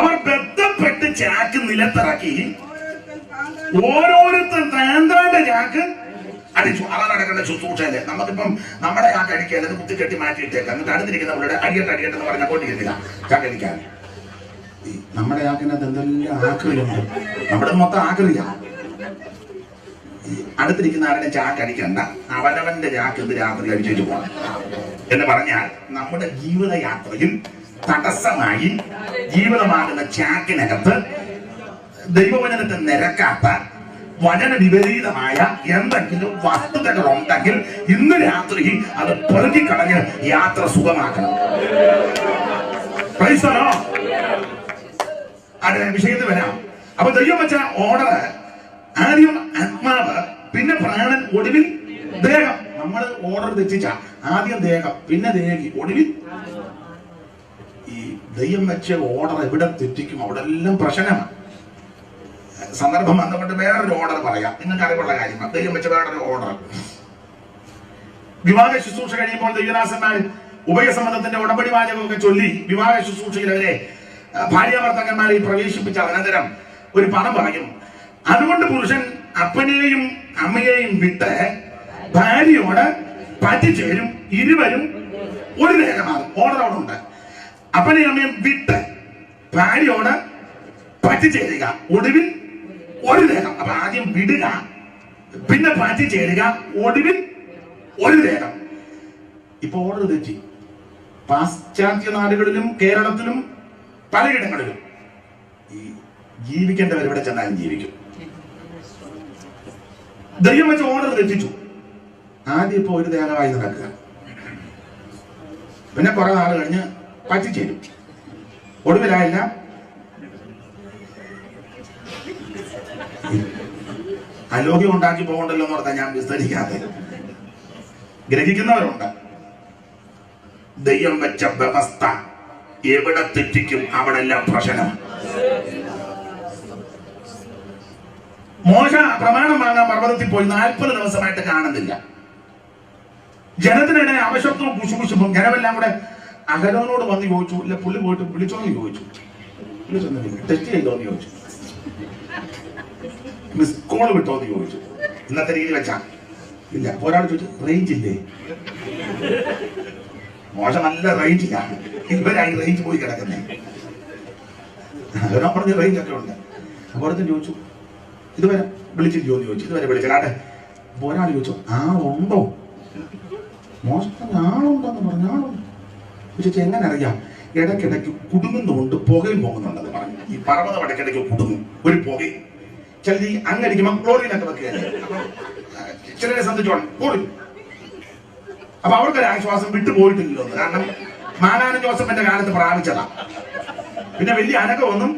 അവർ ബന്ധപ്പെട്ട് ചാക്ക് നിലത്തിറക്കി. ഓരോരുത്തർ താന്താന്റെ ചാക്ക് അടിച്ചു. അതാ നടക്കേണ്ട ശുശ്രൂഷയല്ലേ? നമുക്കിപ്പം നമ്മുടെ ചാക്ക് അടിക്കാൻ അത് കുത്തി കെട്ടി മാറ്റിയിട്ടേക്കാം. എന്നിട്ട് അടുത്തിരിക്കുന്നവരുടെ അടിയട്ട് അടിയട്ട് അടിയട്ടെന്ന് പറഞ്ഞ കൊണ്ടിരിക്കുന്നില്ല ചാക്ക് അടിക്കാൻ. നമ്മുടെ ചാക്കിനകത്ത് എന്തെല്ലാം ആക്രിയുണ്ട് നമ്മുടെ മൊത്തം ആക്രിയ അടുത്തിരിക്കുന്ന ആരുടെ ചാക്ക് അടിക്കണ്ട? അവനവന്റെ ചാക്ക് ഇത് രാത്രി അടിച്ചു പോകണം എന്ന് പറഞ്ഞാൽ നമ്മുടെ ജീവിതയാത്രയിൽ തടസ്സമായി ജീവിതമാകുന്ന ചാക്കിനകത്ത് ദൈവവചനത്തെ നിരക്കാത്ത വചന വിപരീതമായ എന്തെങ്കിലും വസ്തുതകൾ ഉണ്ടെങ്കിൽ ഇന്ന് രാത്രി അത് പെറുക്കിക്കളഞ്ഞ് യാത്ര സുഖമാക്കണം. അതിനെ. വിഷയത്തിൽ വരാം. അപ്പൊ ദൈവം വെച്ച ഓർഡർ ആദ്യം ആത്മാവ് പിന്നെ പ്രാണൻ ഒടുവിൽ ദേഹം. നമ്മൾ ഓർഡർ തെറ്റിച്ച. ആദ്യം ദേഹം പിന്നെ ദേഹി ഒടുവിൽ ഈ ദൈവം വെച്ച ഓർഡർ എവിടെ തെറ്റിക്കും അവിടെ എല്ലാം പ്രശ്നമാണ്. സന്ദർഭം വന്നുകൊണ്ട് വേറൊരു ഓർഡർ പറയാം. നിങ്ങൾക്ക് അറിവുള്ള കാര്യമാണ് ദൈവം വെച്ച വേറൊരു ഓർഡർ വിവാഹ ശുശ്രൂഷ കഴിയുമ്പോൾ ദൈവദാസന്മാർ ഉഭയസമ്മതത്തിന്റെ ഉടമ്പടി വാചകമൊക്കെ ചൊല്ലി വിവാഹ ശുശ്രൂഷയിൽ അവരെ ഭാര്യാവർത്തകന്മാരെ പ്രവേശിപ്പിച്ച അനന്തരം ഒരു പദം പറയും അതുകൊണ്ട് പുരുഷൻ അപ്പനെയും അമ്മയെയും വിട്ട് ഭാര്യയോട് പറ്റിച്ചേരും ഇരുവരും ഒരു രേഖ മാറും. ഓർഡർ അവിടെ ഉണ്ട്. അപ്പനെയും അമ്മയും വിട്ട് ഭാര്യയോട് പറ്റിച്ചേരുക ഒടുവിൽ ഒരു ദേഹം അപ്പൊ ആദ്യം വിടുക. പിന്നെ പറ്റി ചേരുക. ഒടുവിൽ ഒരു ദേഹം ഇപ്പൊ ഓർഡർ തെറ്റി. പാശ്ചാത്യ നാടുകളിലും കേരളത്തിലും പലയിടങ്ങളിലും ഈ ജീവിക്കേണ്ടവർ ഇവിടെ ചെന്നാലും ജീവിക്കും. ദൈവം വെച്ച് ഓർഡർ തെറ്റിച്ചു. ആദ്യം ഇപ്പൊ ഒരു ദേഹമായി നടക്കുക. പിന്നെ കുറെ നാൾ കഴിഞ്ഞ് പറ്റിച്ചേരും. ഒടുവിലായില്ല അലോഹ്യം ഉണ്ടാക്കി പോകണ്ടല്ലോ എന്ന് പറഞ്ഞാൽ ഞാൻ വിസ്തരിക്കാതെ. ഗ്രഹിക്കുന്നവരുണ്ട്. ദൈവം വെച്ച വ്യവസ്ഥ എവിടെ തെറ്റിക്കും അവിടെ പ്രശ്നം. മോശ പ്രമാണം വാങ്ങാൻ പർവതത്തിൽ പോയി നാൽപ്പത് ദിവസമായിട്ട് കാണുന്നില്ല. ജനത്തിനിടെ അവശത്വവും കുശുകുശുപ്പും ജനമെല്ലാം കൂടെ അഹരോനോട് വന്ന് ചോദിച്ചു ഇല്ല പുള്ളി പോയിട്ട് വിളിച്ചോന്ന് ചോദിച്ചു. വിളിച്ചൊന്നും ടെസ്റ്റ് ചെയ്തോന്ന് ചോദിച്ചു. മിസ് കോൾ വിട്ടോന്ന് ചോദിച്ചു. ഇന്നത്തെ രീതിയിൽ വെച്ചാ. ഇല്ല ഒരാൾ ചോദിച്ചു റേഞ്ച് ഇല്ലേ? മോശം നല്ല റേഞ്ചിലാണ് ഇവരായി റേഞ്ച് പോയി കിടക്കുന്നേ. അഹരോൻ പറഞ്ഞ റേഞ്ച് ഒക്കെ ഉണ്ട്. അപ്പൊ ഒരുത്തൻ ചോദിച്ചു ഇതുവരെ വിളിച്ചില്ലയോ എന്ന് ചോദിച്ചു. ഇതുവരെ വിളിച്ചില്ലാട്ടെ അപ്പൊ ഒരാൾ ചോദിച്ചു ആളുണ്ടോ? മോശം പറഞ്ഞ ആളുണ്ടെന്ന് പറഞ്ഞു ആളുണ്ട്? ചോദിച്ചു എങ്ങനെ അറിയാം? ഇടയ്ക്കിടയ്ക്ക് കുടുങ്ങുന്നുണ്ട് പുകയും പോകുന്നുണ്ടെന്ന് പറഞ്ഞു. ഈ പർവതം ഇടയ്ക്കിടയ്ക്ക് കുടുങ്ങും. ഒരു പുകയും ചിലത് ഈ അങ്ങടിക്കുമ്പോൾ ക്ലോറിനൊക്കെ വെക്കുകയല്ലേ വെക്കുകയായിരുന്നു ചിലരെ സംബന്ധിച്ചോളം അപ്പൊ അവർക്കൊരു ആശ്വാസം വിട്ടു പോയിട്ടില്ലല്ലോ എന്ന്. കാരണം മാനാന ജോസഫിന്റെ കാലത്ത് പ്രാപിച്ചതാ. പിന്നെ വലിയ അനക്കമൊന്നും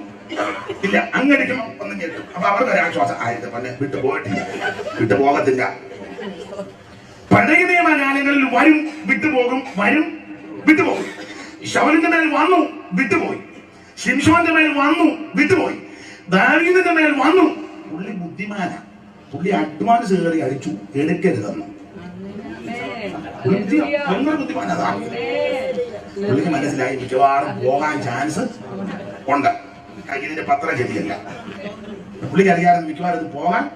ഇല്ല. അങ്ങടിക്കുമ്പോ ഒന്നും കേട്ടു അപ്പൊ അവർക്കൊരു ആശ്വാസം ആയത്. പിന്നെ വിട്ടു പോയിട്ടില്ല. വിട്ടു പോകത്തില്ല. പഴയ നിയമ കാലങ്ങളിൽ വരും വിട്ടുപോകും വരും. വിട്ടുപോകും ശവലിന്റെ മേൽ വന്നു വിട്ടുപോയി. ശിംഷോന്റെ മേൽ വന്നു വിട്ടുപോയി. ദാവീദിന്റെ മേൽ വന്നു. പുള്ളി ബുദ്ധിമാനാ. പുള്ളി അഡ്വാൻസ് കയറി അടിച്ചു. എടുക്കരുതെന്നു. ഭയങ്കര പുള്ളിക്ക് മനസ്സിലായി മിക്കവാറും പോകാൻ ചാൻസ് ഉണ്ട്. കയ്യിലിന്റെ പത്രം ശരിയല്ല. പുള്ളിക്ക് അറിയാതെ മിക്കവാറും ഇത് പോകാൻ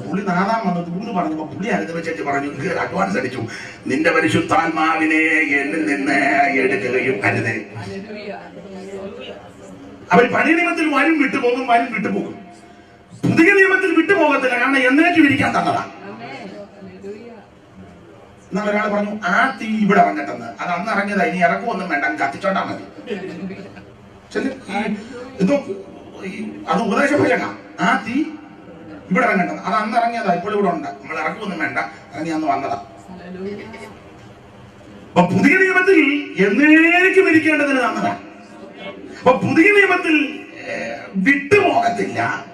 പുള്ളി നാലാം വന്നത് ദൂത് പറഞ്ഞപ്പോ പുള്ളി അനുഭവിച്ചു പറഞ്ഞു "ഇത് അഡ്വാൻസ് അടിച്ചു. നിന്റെ പരിശുദ്ധാത്മാവിനെ എന്നിൽ നിന്ന് എടുക്കുകയും അരുത്. അവർ പഴയ നിയമത്തിൽ വരും വിട്ടുപോകും വരും വിട്ടുപോകും പുതിയ നിയമത്തിൽ വിട്ടുപോകത്തില്ല കാരണം എന്നേക്കും ഇരിക്കാൻ തന്നതാ എന്നാൽ ഒരാൾ പറഞ്ഞു ആ തീ ഇവിടെ ഇറങ്ങട്ടെന്ന് അത് അന്ന് ഇറങ്ങിയതാ ഇനി ഇറക്കുമൊന്നും വേണ്ട കത്തിച്ചോണ്ടാ മതി. എന്തോ അത് ഉപദേശ ആ തീ ഇവിടെ ഇറങ്ങേണ്ടത്. അത് അന്ന് ഇറങ്ങിയതാ ഇപ്പോൾ ഇവിടെ ഉണ്ട്. നമ്മൾ ഇറക്കുമൊന്നും വേണ്ട. ഇറങ്ങി അന്ന് വന്നതാ. അപ്പൊ പുതിയ നിയമത്തിൽ എന്നേക്കും ഇരിക്കേണ്ടതിന് തന്നതാ. അപ്പൊ പുതിയ നിയമത്തിൽ വിട്ടുപോകത്തില്ല.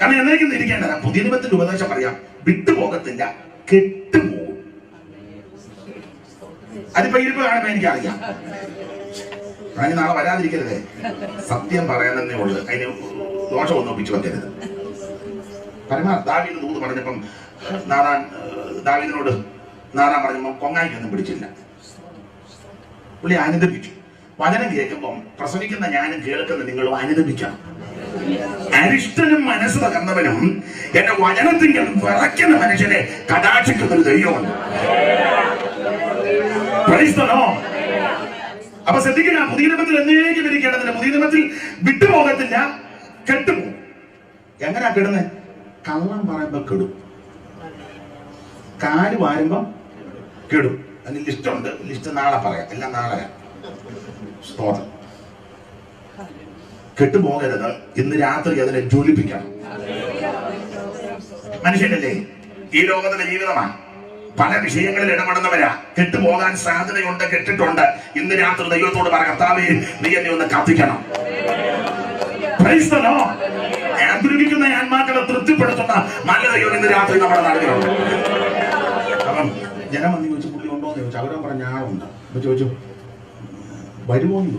കാരണം എന്നേക്കും ഇരിക്കേണ്ടതാ. പുതിയ നിയമത്തിന്റെ ഉപദേശം പറയാം. വിട്ടുപോകത്തില്ല. കെട്ടുപോകും. അതിപ്പോ ഇരിപ്പ് കാണുമ്പോ എനിക്കറിയാം. അതിന് നാളെ വരാതിരിക്കരുതേ. സത്യം പറയാനെന്നേ ഉള്ളു അതിന് ദോഷം ഒന്നും ഒപ്പിച്ചു വെക്കരുത്. പരമാ ദാവീദ് ദൂത് പറഞ്ഞപ്പം ഏഹ്, ദാവീദിനോട് നാദാൻ പറഞ്ഞപ്പോ കൊങ്ങായിക്കൊന്നും പിടിച്ചില്ല. പുള്ളി അനുദപിച്ചു. വചനം കേൾക്കുമ്പം പ്രസവിക്കുന്ന ഞാനും കേൾക്കുന്ന നിങ്ങളും അനുദമിക്കണം അരിഷ്ടനും മനസ്സ് തകർന്നവനും എന്റെ വചനത്തിൽ വിറയ്ക്കുന്ന മനുഷ്യനെ കടാക്ഷിക്കുന്ന ഒരു ദൈവമുണ്ട്. അപ്പൊ ശ്രദ്ധിക്കുക പുതിയ നിയമത്തിൽ എന്നേക്കും ഇരിക്കേണ്ടതില്ല പുതിയ നിയമത്തിൽ വിട്ടുപോകത്തില്ല കെട്ടുപോകും. എങ്ങനെയാ കെടുന്നത് കള്ളം പറയുമ്പോൾ കെടും. കാൽ വാരുമ്പോ കെടും. അതിന് ലിസ്റ്റ് ഉണ്ട് ലിസ്റ്റ് നാളെ പറയാം. എല്ലാം നാളെ സ്തോത്രം. കെട്ടുപോകരുത്. ഇന്ന് രാത്രി അതിനെ ജ്വലിപ്പിക്കണം. മനുഷ്യനല്ലേ? ഈ ലോകത്തിലെ ജീവിതമാണ്. പല വിഷയങ്ങളിൽ ഇടപെടുന്നവരാ. കെട്ടുപോകാൻ സാധ്യതയുണ്ട് കെട്ടിട്ടുണ്ട്. ഇന്ന് രാത്രി ദൈവത്തോട് പറ കർത്താവേ നീ എന്നെ ഒന്ന് കത്തിക്കണം. ആത്മാക്കളെ തൃപ്തിപ്പെടുത്തുന്ന നല്ല ദൈവം ഇന്ന് രാത്രി നമ്മുടെ നാടുകളുണ്ട് അപ്പം ജനം വന്ന് ചോദിച്ചു പുള്ളി എന്ന് ചോദിച്ചു. അവരോ പറഞ്ഞ ആളുണ്ട്. അപ്പൊ ചോദിച്ചു വരുമോ എന്ന്